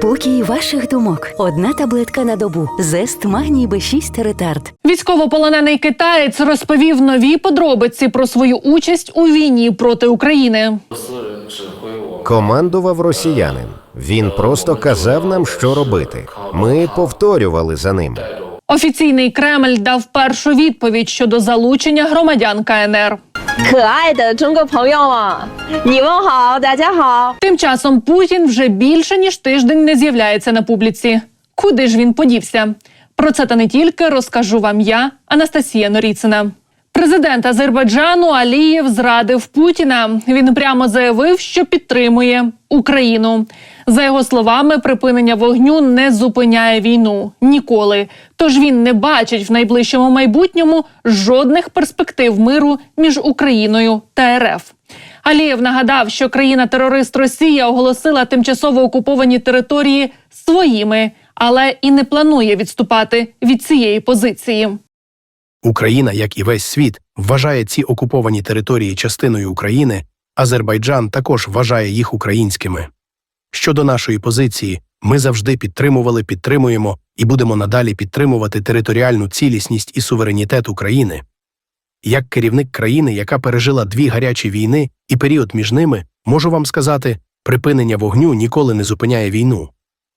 Спокій ваших думок. Одна таблетка на добу. Зест магній Б6 ретард. Військовополонений китаєць розповів нові подробиці про свою участь у війні проти України. Командував росіянин. Він просто казав нам, що робити. Ми повторювали за ним. Офіційний Кремль дав першу відповідь щодо залучення громадян КНР. 可爱的中国朋友们，你们好，大家好。 Тим часом Путін вже більше ніж тиждень не з'являється на публіці. Куди ж він подівся? Про це та не тільки розкажу вам я, Анастасія Норіцина. Президент Азербайджану Алієв зрадив Путіна. Він прямо заявив, що підтримує Україну. За його словами, припинення вогню не зупиняє війну ніколи. Тож він не бачить в найближчому майбутньому жодних перспектив миру між Україною та РФ. Алієв нагадав, що країна-терорист Росія оголосила тимчасово окуповані території своїми, але і не планує відступати від цієї позиції. Україна, як і весь світ, вважає ці окуповані території частиною України, Азербайджан також вважає їх українськими. Щодо нашої позиції, ми завжди підтримували, підтримуємо і будемо надалі підтримувати територіальну цілісність і суверенітет України. Як керівник країни, яка пережила дві гарячі війни і період між ними, можу вам сказати, припинення вогню ніколи не зупиняє війну.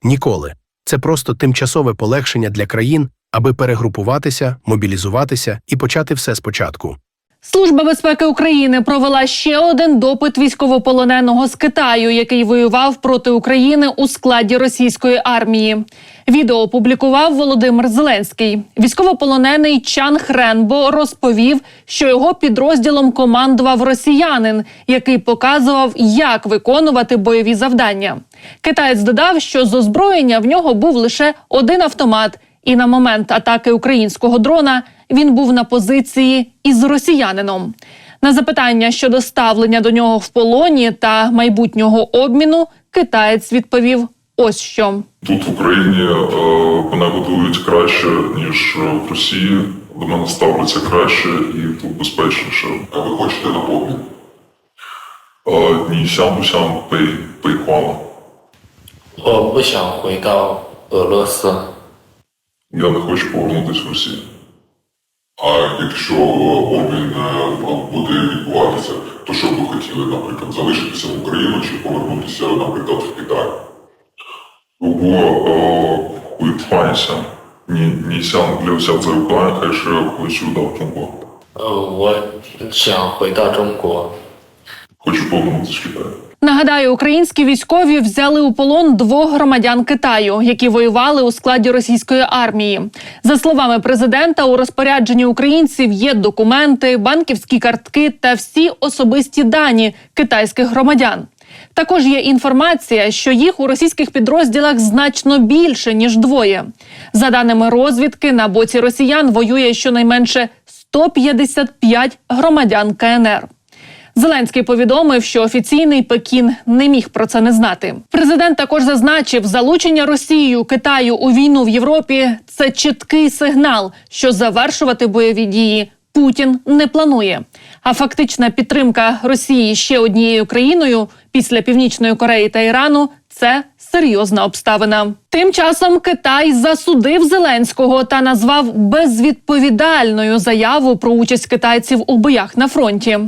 Ніколи. Це просто тимчасове полегшення для країн, аби перегрупуватися, мобілізуватися і почати все спочатку. Служба безпеки України провела ще один допит військовополоненого з Китаю, який воював проти України у складі російської армії. Відео опублікував Володимир Зеленський. Військовополонений Чан Хренбо розповів, що його підрозділом командував росіянин, який показував, як виконувати бойові завдання. Китаєць додав, що з озброєння в нього був лише один автомат. І на момент атаки українського дрона він був на позиції із росіянином. На запитання щодо ставлення до нього в полоні та майбутнього обміну китаєць відповів ось що. Тут в Україні е, мене годують краще, ніж в Росії. До мене ставляться краще і тут безпечніше. А ви хочете на обмін? Е, ні, сям сям пей пей хвала. 我不想回到俄罗斯， я не хочу повернутися в Росію. А якщо е, обмін е, буде відбуватися, то що б ви хотіли, наприклад, залишитися в Україну чи повернутися, наприклад, в Китай? Тому е, питайся. Не сян для вся церква, хай хочу до Кінго. Хочу повернутися в Китай. Нагадаю, українські військові взяли у полон двох громадян Китаю, які воювали у складі російської армії. За словами президента, у розпорядженні українців є документи, банківські картки та всі особисті дані китайських громадян. Також є інформація, що їх у російських підрозділах значно більше ніж двоє. За даними розвідки, на боці росіян воює щонайменше 155 громадян КНР. Зеленський повідомив, що офіційний Пекін не міг про це не знати. Президент також зазначив, залучення Росією Китаю у війну в Європі це чіткий сигнал, що завершувати бойові дії Путін не планує. А фактична підтримка Росії ще однією країною після Північної Кореї та Ірану це серйозна обставина. Тим часом Китай засудив Зеленського та назвав безвідповідальною заяву про участь китайців у боях на фронті.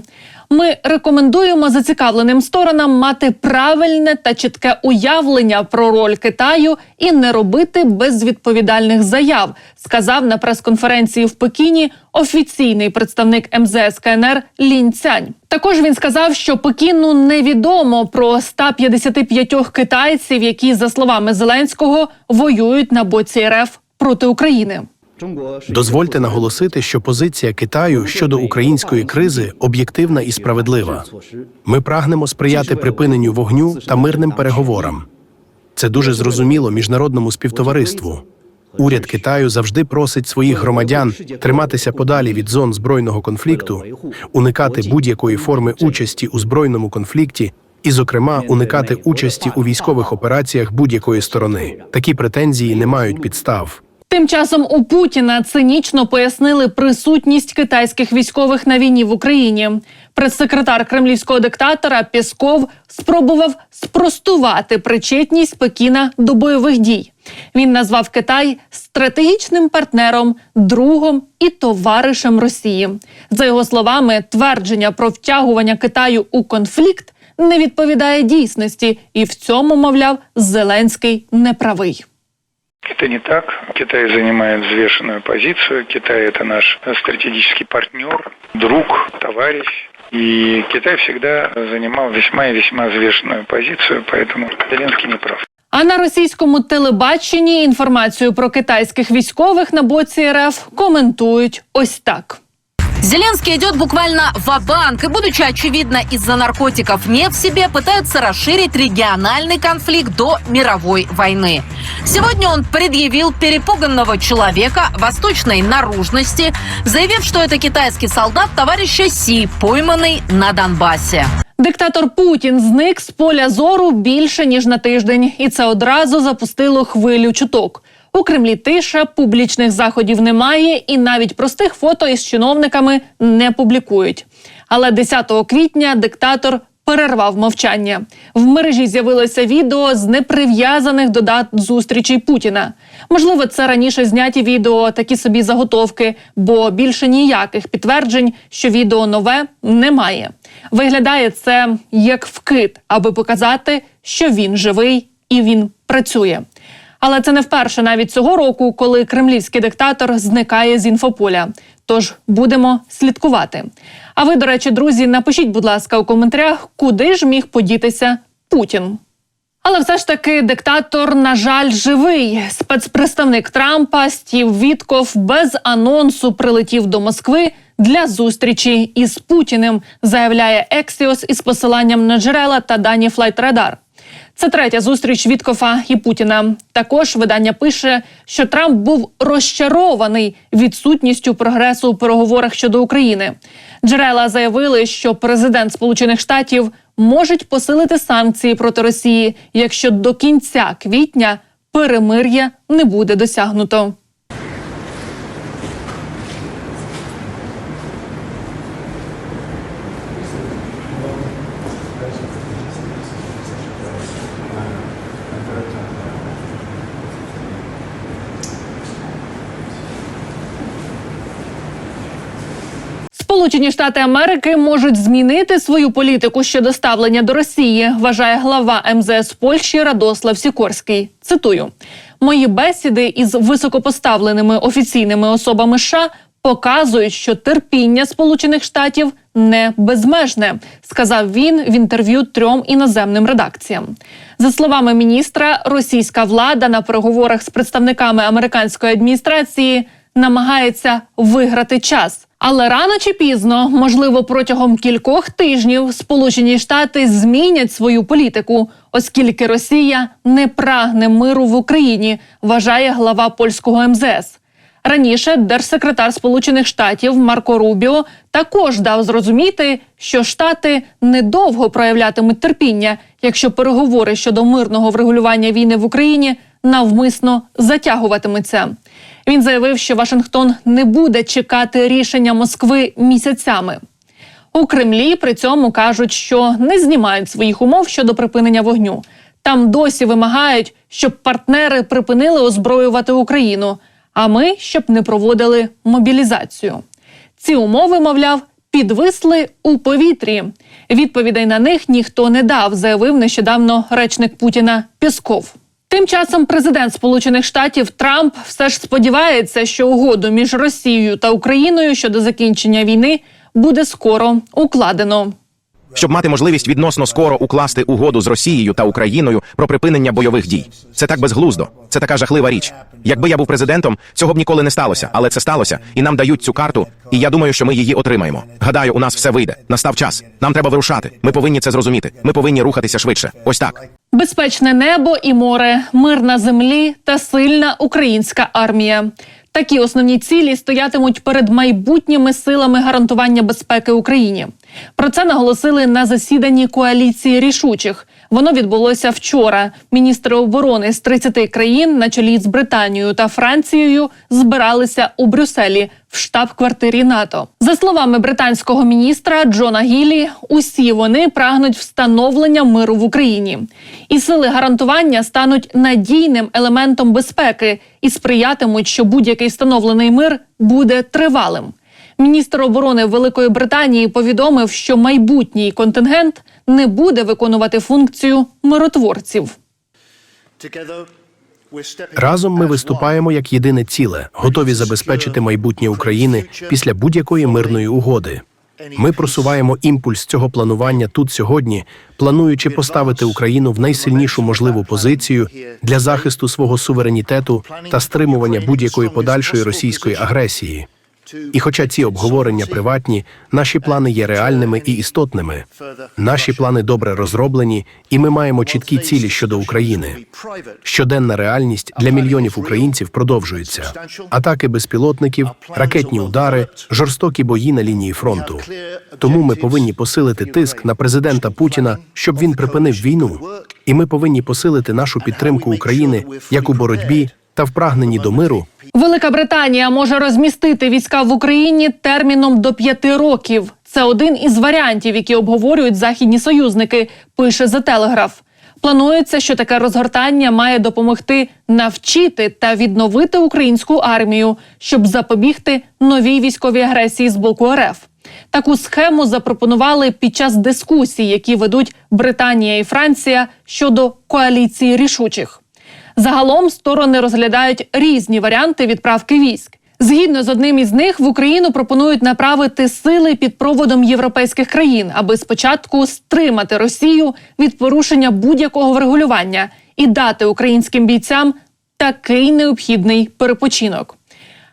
Ми рекомендуємо зацікавленим сторонам мати правильне та чітке уявлення про роль Китаю і не робити безвідповідальних заяв, сказав на прес-конференції в Пекіні офіційний представник МЗС КНР Лінь Цянь. Також він сказав, що Пекіну невідомо про 155 китайців, які, за словами Зеленського, воюють на боці РФ проти України. Дозвольте наголосити, що позиція Китаю щодо української кризи об'єктивна і справедлива. Ми прагнемо сприяти припиненню вогню та мирним переговорам. Це дуже зрозуміло міжнародному співтовариству. Уряд Китаю завжди просить своїх громадян триматися подалі від зон збройного конфлікту, уникати будь-якої форми участі у збройному конфлікті і, зокрема, уникати участі у військових операціях будь-якої сторони. Такі претензії не мають підстав. Тим часом у Путіна цинічно пояснили присутність китайських військових на війні в Україні. Прес-секретар кремлівського диктатора Пєсков спробував спростувати причетність Пекіна до бойових дій. Він назвав Китай стратегічним партнером, другом і товаришем Росії. За його словами, твердження про втягування Китаю у конфлікт не відповідає дійсності, і в цьому, мовляв, Зеленський неправий. Это не так. Китай занимает взвешенную позицию. Китай это наш стратегический партнер, друг, товарищ. И Китай всегда занимал весьма и весьма взвешенную позицию, поэтому Зеленский не прав. А на російському телебаченні інформацію про китайських військових на боці РФ коментують ось так. Зеленский идет буквально в банк и, будучи очевидно из-за наркотиков не в себе, пытается расширить региональный конфликт до мировой войны. Сегодня он предъявил перепуганного человека восточной наружности, заявив, что это китайский солдат товарища Си, пойманный на Донбассе. Диктатор Путін зник з поля зору більше ніж на тиждень, і це одразу запустило хвилю чуток. У Кремлі тиша, публічних заходів немає, і навіть простих фото із чиновниками не публікують. Але 10 квітня диктатор перервав мовчання. В мережі з'явилося відео з неприв'язаних до дат зустрічей Путіна. Можливо, це раніше зняті відео, такі собі заготовки, бо більше ніяких підтверджень, що відео нове немає. Виглядає це як вкид, аби показати, що він живий і він працює. Але це не вперше навіть цього року, коли кремлівський диктатор зникає з інфополя. Тож будемо слідкувати. А ви, до речі, друзі, напишіть, будь ласка, у коментарях, куди ж міг подітися Путін. Але все ж таки диктатор, на жаль, живий. Спецпредставник Трампа Стів Вітков без анонсу прилетів до Москви для зустрічі із Путіним, заявляє Ексіос із посиланням на джерела та дані Флайтрадар. Це третя зустріч Віткофа і Путіна. Також видання пише, що Трамп був розчарований відсутністю прогресу у переговорах щодо України. Джерела заявили, що президент Сполучених Штатів можуть посилити санкції проти Росії, якщо до кінця квітня перемир'я не буде досягнуто. Сполучені Штати Америки можуть змінити свою політику щодо ставлення до Росії, вважає глава МЗС Польщі Радослав Сікорський. Цитую: мої бесіди із високопоставленими офіційними особами США показують, що терпіння Сполучених Штатів не безмежне, сказав він в інтерв'ю трьом іноземним редакціям. За словами міністра, російська влада на переговорах з представниками американської адміністрації намагається виграти час. Але рано чи пізно, можливо, протягом кількох тижнів Сполучені Штати змінять свою політику, оскільки Росія не прагне миру в Україні, вважає глава польського МЗС. Раніше держсекретар Сполучених Штатів Марко Рубіо також дав зрозуміти, що Штати недовго проявлятимуть терпіння, якщо переговори щодо мирного врегулювання війни в Україні навмисно затягуватимуться. Він заявив, що Вашингтон не буде чекати рішення Москви місяцями. У Кремлі при цьому кажуть, що не знімають своїх умов щодо припинення вогню. Там досі вимагають, щоб партнери припинили озброювати Україну, а ми щоб не проводили мобілізацію. Ці умови, мовляв, підвисли у повітрі. Відповідей на них ніхто не дав, заявив нещодавно речник Путіна Пєсков. Тим часом президент Сполучених Штатів Трамп все ж сподівається, що угоду між Росією та Україною щодо закінчення війни буде скоро укладено. Щоб мати можливість відносно скоро укласти угоду з Росією та Україною про припинення бойових дій. Це так безглуздо, це така жахлива річ. Якби я був президентом, цього б ніколи не сталося, але це сталося, і нам дають цю карту, і я думаю, що ми її отримаємо. Гадаю, у нас все вийде. Настав час. Нам треба вирушати. Ми повинні це зрозуміти. Ми повинні рухатися швидше. Ось так. Безпечне небо і море, мир на землі та сильна українська армія. Такі основні цілі стоятимуть перед майбутніми силами гарантування безпеки Україні. Про це наголосили на засіданні коаліції рішучих. Воно відбулося вчора. Міністри оборони з 30 країн на чолі з Британією та Францією збиралися у Брюсселі в штаб-квартирі НАТО. За словами британського міністра Джона Гілі, усі вони прагнуть встановлення миру в Україні, і сили гарантування стануть надійним елементом безпеки і сприятимуть, що будь-який встановлений мир буде тривалим. Міністр оборони Великої Британії повідомив, що майбутній контингент не буде виконувати функцію миротворців. Разом ми виступаємо як єдине ціле, готові забезпечити майбутнє України після будь-якої мирної угоди. Ми просуваємо імпульс цього планування тут сьогодні, плануючи поставити Україну в найсильнішу можливу позицію для захисту свого суверенітету та стримування будь-якої подальшої російської агресії. І хоча ці обговорення приватні, наші плани є реальними і істотними. Наші плани добре розроблені, і ми маємо чіткі цілі щодо України. Щоденна реальність для мільйонів українців продовжується. Атаки безпілотників, ракетні удари, жорстокі бої на лінії фронту. Тому ми повинні посилити тиск на президента Путіна, щоб він припинив війну. І ми повинні посилити нашу підтримку України як у боротьбі та в прагненні до миру, Велика Британія може розмістити війська в Україні терміном до п'яти років. Це один із варіантів, які обговорюють західні союзники. Пише The Telegraph. Планується, що таке розгортання має допомогти навчити та відновити українську армію, щоб запобігти новій військовій агресії з боку РФ. Таку схему запропонували під час дискусій, які ведуть Британія і Франція щодо коаліції рішучих. Загалом сторони розглядають різні варіанти відправки військ. Згідно з одним із них, в Україну пропонують направити сили під проводом європейських країн, аби спочатку стримати Росію від порушення будь-якого врегулювання і дати українським бійцям такий необхідний перепочинок.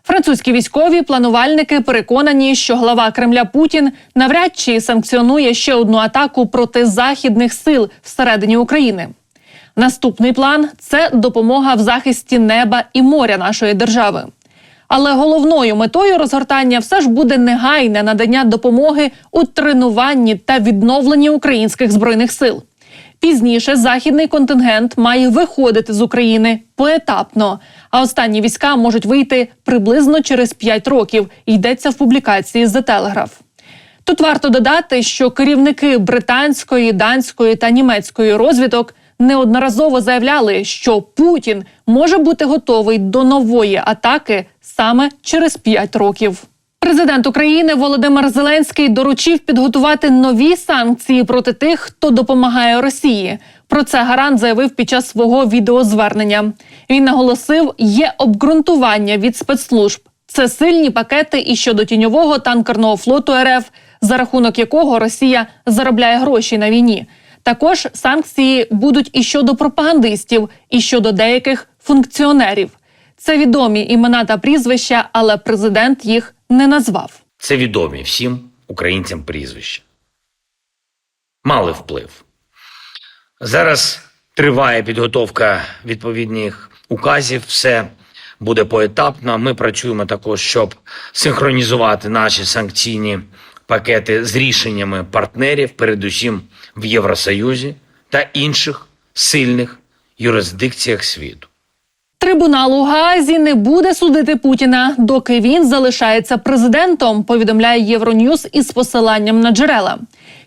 Французькі військові планувальники переконані, що глава Кремля Путін навряд чи санкціонує ще одну атаку проти західних сил всередині України. Наступний план це допомога в захисті неба і моря нашої держави. Але головною метою розгортання все ж буде негайне надання допомоги у тренуванні та відновленні українських збройних сил. Пізніше західний контингент має виходити з України поетапно, а останні війська можуть вийти приблизно через 5 років. Йдеться в публікації The Telegraph. Тут варто додати, що керівники британської, данської та німецької розвідок неодноразово заявляли, що Путін може бути готовий до нової атаки саме через 5 років. Президент України Володимир Зеленський доручив підготувати нові санкції проти тих, хто допомагає Росії. Про це гарант заявив під час свого відеозвернення. Він наголосив, є обґрунтування від спецслужб. Це сильні пакети і щодо тіньового танкерного флоту РФ, за рахунок якого Росія заробляє гроші на війні. Також санкції будуть і щодо пропагандистів, і щодо деяких функціонерів. Це відомі імена та прізвища, але президент їх не назвав. Це відомі всім українцям прізвища. Мали вплив. Зараз триває підготовка відповідних указів. Все буде поетапно. Ми працюємо також, щоб синхронізувати наші санкційні пакети з рішеннями партнерів, передусім в Євросоюзі та інших сильних юрисдикціях світу. Трибунал у Гаазі не буде судити Путіна, доки він залишається президентом. Повідомляє Євроньюз із посиланням на джерела.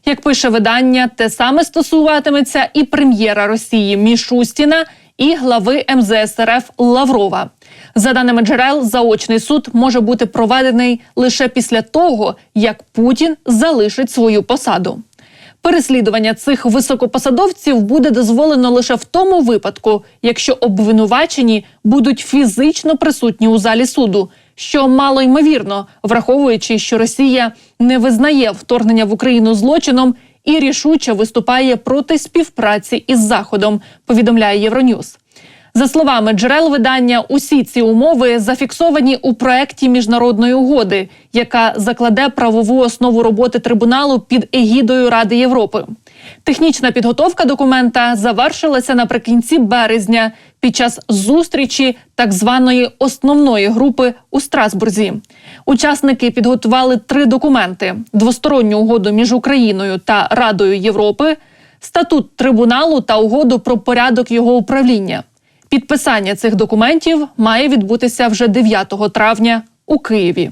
Як пише видання, те саме стосуватиметься і прем'єра Росії Мішустіна, і глави МЗС РФ Лаврова. За даними джерел, заочний суд може бути проведений лише після того, як Путін залишить свою посаду. Переслідування цих високопосадовців буде дозволено лише в тому випадку, якщо обвинувачені будуть фізично присутні у залі суду, що мало ймовірно, враховуючи, що Росія не визнає вторгнення в Україну злочином і рішуче виступає проти співпраці із Заходом. Повідомляє Євроньюз. За словами джерел видання, усі ці умови зафіксовані у проекті міжнародної угоди, яка закладе правову основу роботи трибуналу під егідою Ради Європи. Технічна підготовка документа завершилася наприкінці березня під час зустрічі так званої основної групи у Страсбурзі. Учасники підготували три документи: двосторонню угоду між Україною та Радою Європи, статут трибуналу та угоду про порядок його управління. Підписання цих документів має відбутися вже 9 травня у Києві.